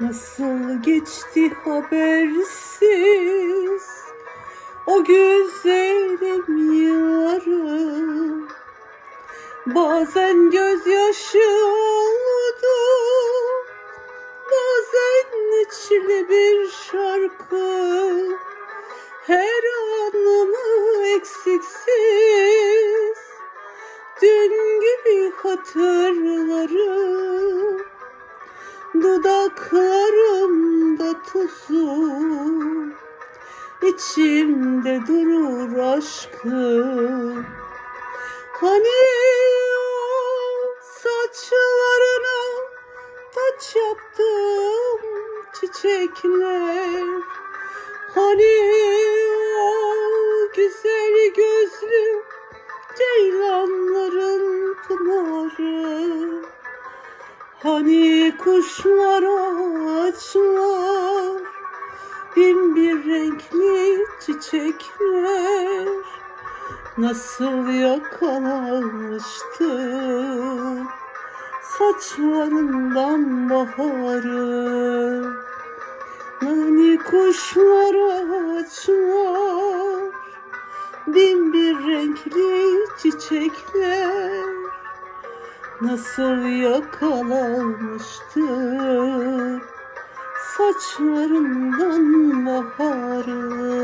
Nasıl geçti habersiz? O güzelim yıllarım Bazen gözyaşı oldu Bazen içli bir şarkı. Her anımı eksiksiz. Dün gibi hatırlarım Dudaklarımda tuzum içimde durur aşkım Hani saçlarına taç yaptım çiçekler? Hani Hani kuşlar ağaçlar bin bir renkli çiçekler? Nasıl yakalanmıştı saçlarından baharı? Hani kuşlar ağaçlar bin bir renkli çiçekler Nasıl yakalanmıştı saçlarından baharı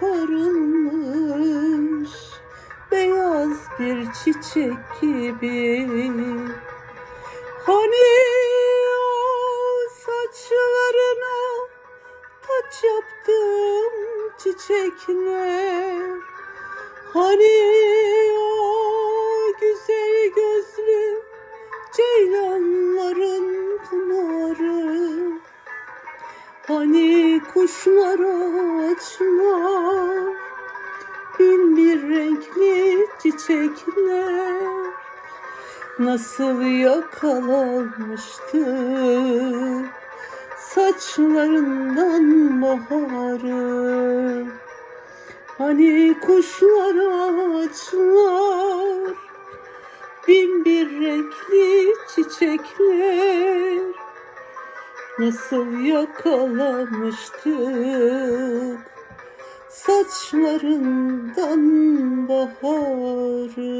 koparılmış beyaz bir çiçek gibi. Hani o saçlarına taç yaptım çiçekler. Hani Hani kuşlar açlar bin bir renkli çiçekler. Nasıl yakalanmıştı? Saçlarından baharı. Hani kuşlar açlar bin bir renkli çiçekler Nasıl yakalamıştık saçlarından baharı